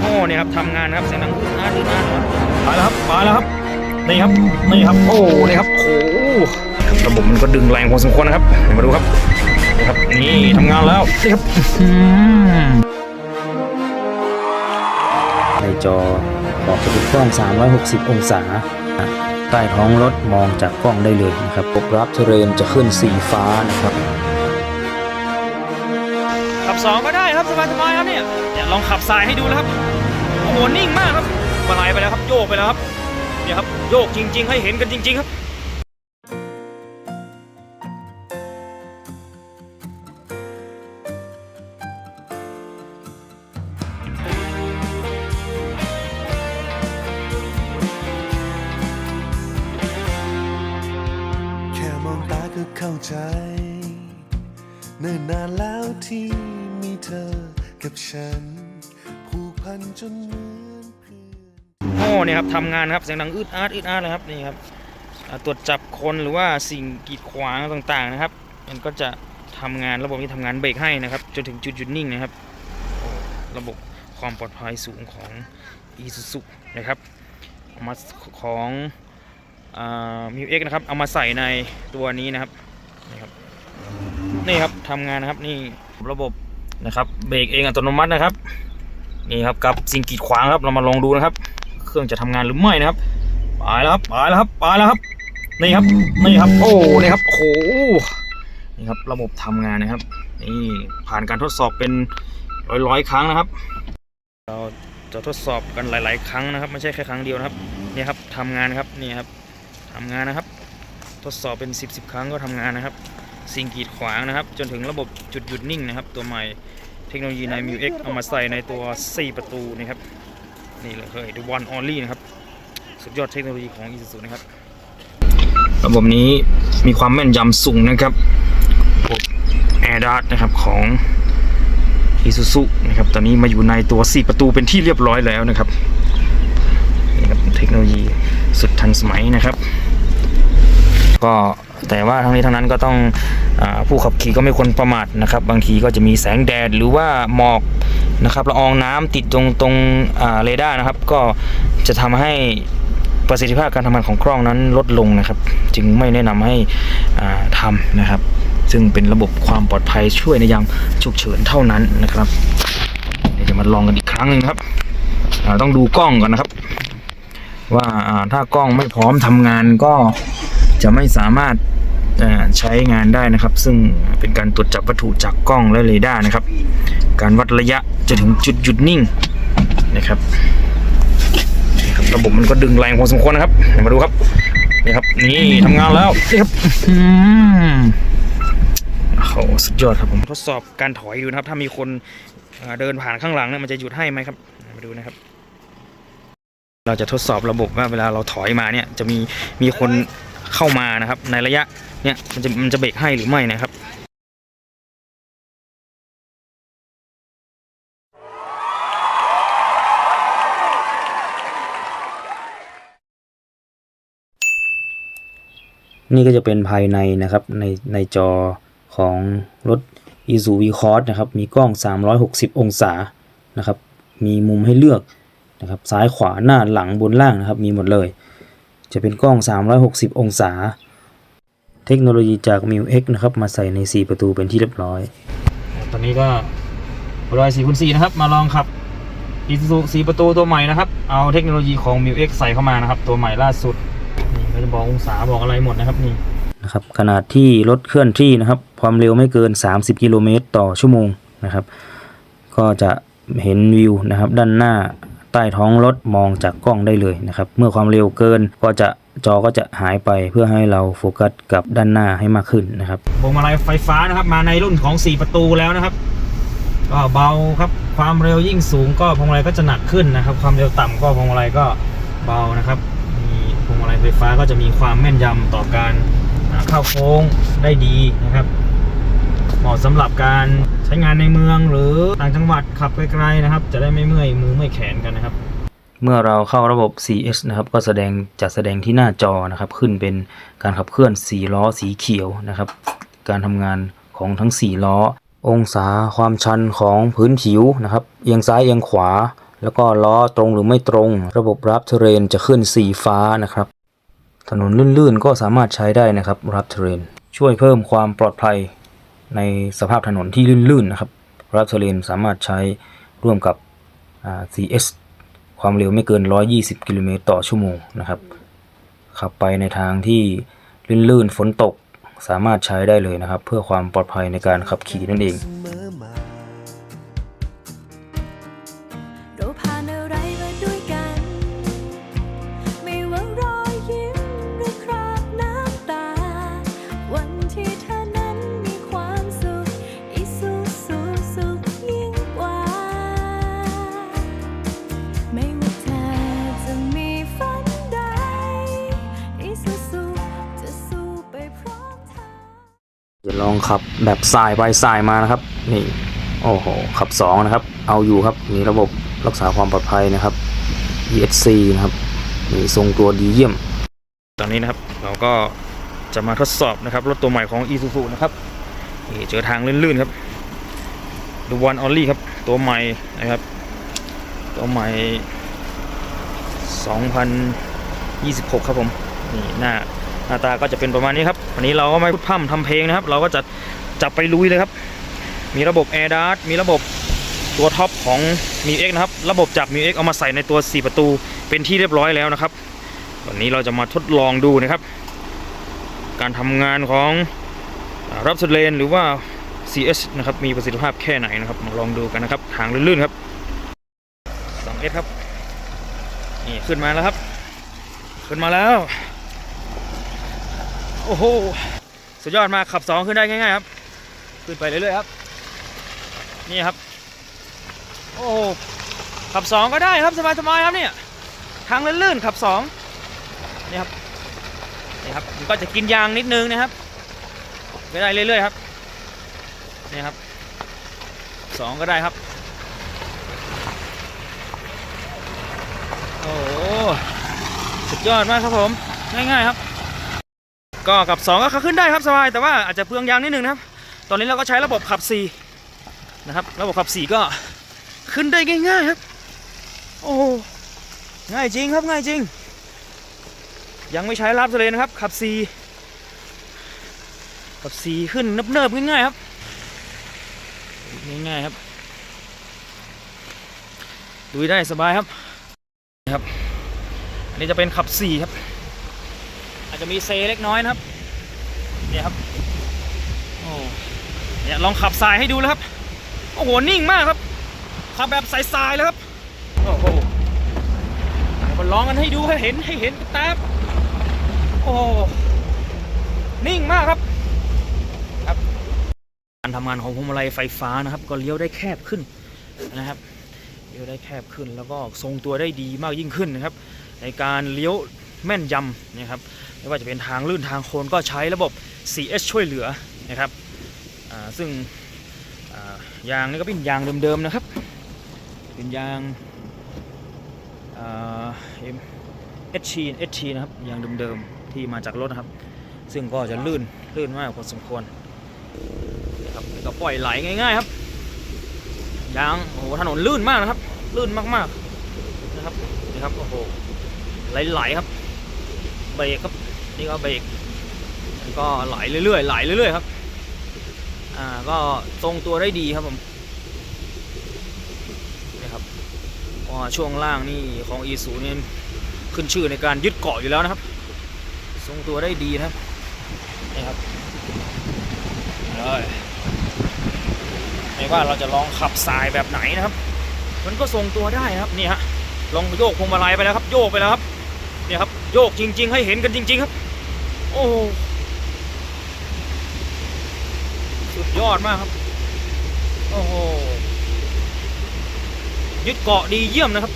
โอ้เนี่ยครับทำงานครับเสียงดังอึดอัดอึดอัดครับมาแล้วครับมาแล้วครับนี่ครับนี่ครับโอ้นี่ครับโอ้ครับระบบมันก็ดึงแรงพอสมควรนะครับเดี๋ยวมาดูครับนี่ครับนี่ทำงานแล้วนี่ครับอื้อหือในจอบอกจะเป็นกล้อง 360 องศาใต้ท้องรถมองจากกล้องได้เลยนะครับปกรับเทเรนจะขึ้นสีฟ้านะครับขับ สองก็ได้ครับสบายๆครับเนี่ยเนี่ยลองขับสายให้ดูนะครับโอ้โหนิ่งมากครับมาลายไปแล้วครับโยกไปแล้วครับเนี่ยครับโยกจริง ๆ ให้เห็นกันจริง ๆ ครับแค่มองตาก็เข้าใจ เนิ่นนานแล้วที่มีเธอกับฉัน ผูกพันจนเหมือนเพื่อนโอ้เนี่ยครับทำงานครับเสียงดังอึดอัดอึดอัดเลยครับนี่ครับอ่าตรวจจับคนหรือว่าสิ่งกีดขวางต่างๆนะครับ มันก็จะทำงานระบบนี้ทำงานเบรกให้นะครับ จนถึงจุดหยุดนิ่งนะครับโอ้ระบบความปลอดภัยสูงของ Isuzu นะครับเอามาของมิวเอ็กนะครับ เอามาใส่ในตัวนี้นะครับนี่ครับ นี่ครับทำงานนะครับนี่ระบบนะครับเบรกเองอัตโนมัตินะครับนี่ครับกับสิ่งกีดขวางครับเรามาลองดูนะครับ เครื่องจะทำงานหรือไม่นะครับไปแล้วครับไปแล้วครับไปแล้วครับนี่ครับนี่ครับโอ้นี่ครับโอ้โหนี่ครับระบบทำงานนะครับนี่ผ่านการทดสอบเป็นร้อยร้อยๆครั้งนะครับ เราจะทดสอบกันหลาย ๆ ครั้งนะครับไม่ใช่แค่ครั้งเดียวนะครับนี่ครับทำงานครับนี่ครับทำงานนะครับ ทดสอบเป็น 10บสครั้งก็ทำงานนะครับ สิ่งกีดขวางนะครับ จนถึงระบบจุดหยุดนิ่งนะครับ ตัวใหม่เทคโนโลยีใน m ิว X เอามาใส่ในตัว 4 ประตูนะครับนี่เลย The One Only นะครับ สุดยอดเทคโนโลยีของ Isuzu นะครับ ระบบนี้มีความแม่นยำสูงนะครับระบบ Air Dart นะครับของ Isuzu นะครับตอนนี้มาอยู่ในตัว 4 ประตูเป็นที่เรียบร้อยแล้วนะครับนี่ครับเทคโนโลยีสุดทันสมัยนะครับ ก็ แต่ว่าทั้งนี้ทั้งนั้นก็ต้องอผู้ขับขี่ก็ไม่ควรประมาทนะครับ บางทีก็จะมีแสงแดดหรือว่าหมอกนะครับละอองน้ำติดตรงตรงเรดาร์นะครับ ก็จะทำให้ประสิทธิภาพการทำงานของกล้องนั้นลดลงนะครับ จึงไม่แนะนำให้อ่าทำนะครับ ซึ่งเป็นระบบความปลอดภัยช่วยในยามฉุกเฉินเท่านั้นนะครับ เดี๋ยวจะมาลองกันอีกครั้งหนึ่งครับต้องดูกล้องก่อนนะครับ ว่าถ้ากล้องไม่พร้อมทำงานก็จะไม่สามารถ ใช้งานได้นะครับ ซึ่งเป็นการตรวจจับวัตถุจากกล้องและเรดาร์นะครับ การวัดระยะจะถึงจุดหยุดนิ่งนะครับระบบมันก็ดึงแรงพอสมควรนะครับมาดูครับนี่ครับ นี่ทำงานแล้วนี่ครับโอ้โหสุดยอดครับผมทดสอบการถอยอยู่นะครับ ถ้ามีคนเดินผ่านข้างหลังเนี่ยมันจะหยุดให้ไหมครับมาดูนะครับ เราจะทดสอบระบบว่าเวลาเราถอยมาเนี่ยจะมีมีคนเข้ามานะครับ ในระยะ เนี่ยมันจะมันจะเบรกให้หรือไม่นะครับนี่ก็จะเป็นภายในนะครับในในจอของรถ i s u v c o s นะครับ มีกล้อง 360 องศานะครับ มีมุมให้เลือกนะครับ ซ้ายขวาหน้าหลังบนล่างนะครับ มีหมดเลย จะเป็นกล้อง 360 องศา เทคโนโลยีจาก m i u X นะครับ มาใส่ใน 4 ประตูเป็นที่เรียบร้อย ตอนนี้ก็รอย4คูณ4นะครับ มาลองขับ Isuzu 4ประตูตัวใหม่นะครับ เอาเทคโนโลยีของ m i u X ใส่เข้ามานะครับ ตัวใหม่ล่าสุด นี่ก็จะบอกองศาบอกอะไรหมดนะครับนี่นะครับ ขนาดที่รถเคลื่อนที่นะครับ ความเร็วไม่เกิน 30 กิโลเมตรต่อชั่วโมงนะครับ ก็จะเห็นวิวนะครับ ด้านหน้าใต้ท้องรถมองจากกล้องได้เลยนะครับ เมื่อความเร็วเกินก็จะ จอก็จะหายไปเพื่อให้เราโฟกัสกับด้านหน้าให้มากขึ้นนะครับพวงมาลัยไฟฟ้านะครับ มาในรุ่นของ 4 ประตูแล้วนะครับ ก็เบาครับความเร็วยิ่งสูงก็พวงมาลัยก็จะหนักขึ้นนะครับ ความเร็วต่ำก็พวงมาลัยก็เบานะครับมีพวงมาลัยไฟฟ้าก็จะมีความแม่นยำต่อการเข้าโค้งได้ดีนะครับเหมาะสำหรับการใช้งานในเมืองหรือต่างจังหวัดขับไกลๆนะครับ จะได้ไม่เมื่อยมือเมื่อยแขนกันนะครับ เมื่อเราเข้าระบบ CS นะครับ ก็แสดงจะแสดงที่หน้าจอนะครับ ขึ้นเป็นการขับเคลื่อน 4 ล้อสีเขียวนะครับ การทำงานของทั้ง 4 ล้อ องศาความชันของพื้นผิวนะครับ เอียงซ้ายเอียงขวา แล้วก็ล้อตรงหรือไม่ตรง ระบบรับเทเรนจะขึ้นสีฟ้านะครับ ถนนลื่นๆ ก็สามารถใช้ได้นะครับรับเทเรนช่วยเพิ่มความปลอดภัยในสภาพถนนที่ลื่นๆนะครับรับเทเรนสามารถใช้ร่วมกับ CS ความเร็วไม่เกิน 120 กิโลเมตรต่อชั่วโมงนะครับ ขับไปในทางที่ลื่นๆฝนตกสามารถใช้ได้เลยนะครับ เพื่อความปลอดภัยในการขับขี่นั่นเอง องขับแบบสายไปสายมานะครับ นี่โอ้โหขับ 2 นะครับ เอาอยู่ครับมีระบบรักษาความปลอดภัยนะครับ ESC นะครับมีทรงตัวดีเยี่ยม ตอนนี้นะครับเราก็จะมาทดสอบนะครับรถตัวใหม่ของ Isuzu นะครับนี่เจอทางลื่นๆครับ The One Only ครับตัวใหม่นะครับ ตัวใหม่ 2026 ครับผมนี่หน้า หน้าตาก็จะเป็นประมาณนี้ครับวันนี้เราก็ไม่พูดพร่ำทำเพลงนะครับ เราก็จะจับไปลุยเลยครับ มีระบบ Air Dart มีระบบตัวท็อปของ m i X นะครับ ระบบจาก m i X เอามาใส่ในตัว 4 ประตูเป็นที่เรียบร้อยแล้วนะครับ วันนี้เราจะมาทดลองดูนะครับ การทำงานของรับสเลนหรือว่า CS นะครับ มีประสิทธิภาพแค่ไหนนะครับ มาลองดูกันนะครับทางลื่นๆครับ 2S ครับ นี่ขึ้นมาแล้วครับ ขึ้นมาแล้ว โอ้โห สุดยอดมากขับ 2 ขึ้นได้ง่ายๆครับ ขึ้นไปเรื่อยๆครับ นี่ครับ โอ้โขับ 2 ก็ได้ครับสบายๆครับเนี่ยทางลื่นๆขับ 2 นี่ครับ นี่ครับมันก็จะกินยางนิดนึงนะครับไปได้เรื่อยๆครับ นี่ครับสองก็ได้ครับ โอ้สุดยอดมากครับผม ง่ายๆครับ ก็กับสองก็ขึ้นได้ครับสบาย แต่ว่าอาจจะเปลืองยางนิดนึงนะครับ ตอนนี้เราก็ใช้ระบบขับสี่นะครับ ระบบขับสี่ก็ขึ้นได้ง่ายๆครับ โอ้ง่ายจริงครับง่ายจริง ยังไม่ใช้รับทะเลนะครับ ขับซีขับซีขึ้นเนิบๆง่ายๆครับ ง่ายๆครับดูได้สบายครับครับ อันนี้จะเป็นขับสี่ครับ จจะมีเซเล็กน้อยนะครับเนี่ยครับโอ้เนี่ยลองขับสายให้ดูแล้วครับโอ้โหนิ่งมากครับขับแบบสายๆเลยครับโอ้โหมาลองกันให้ดูให้เห็นให้เห็นตาครับโอ้นิ่งมากครับครับการทำงานของพวงมาลัยไฟฟ้านะครับ ก็เลี้ยวได้แคบขึ้นนะครับเลี้ยวได้แคบขึ้นแล้วก็ทรงตัวได้ดีมากยิ่งขึ้นนะครับ ในการเลี้ยว แม่นยำนะครับไม่ว่าจะเป็นทางลื่นทางโค้งก็ใช้ระบบ CS ช่วยเหลือนะครับซึ่งยางนี่ก็เป็นยางเดิมๆนะครับ เป็นยางอ่า M เอชชีเอชชีนะครับยางเดิมๆที่มาจากรถนะครับ ซึ่งก็จะลื่นลื่นมากพอสมควรนะครับก็ปล่อยไหลง่าย ๆ ครับยางโอ้โหถนนลื่นมากนะครับ ลื่นมากๆนะครับนี่ครับโอ้โหไหลๆครับ เบรกครับนี่ก็เบรกก็ไหลเรื่อยๆไหลเรื่อยๆครับ อ่าก็ทรงตัวได้ดีครับผมนี่ครับว่าช่วงล่างนี่ของอีสูนี่ขึ้นชื่อในการยึดเกาะอยู่แล้วนะครับ ทรงตัวได้ดีนะครับนี่ครับเลยไม่ว่าเราจะลองขับสายแบบไหนนะครับ มันก็ทรงตัวได้นะครับนี่ฮะลองโยกพวงมาลัยไปแล้วครับโยกไปแล้วครับ เนี่ยครับโยกจริง ๆ ให้เห็นกันจริง ๆ ครับ โอ้สุดยอดมากครับ โอ้โหยึดเกาะดีเยี่ยมนะครับ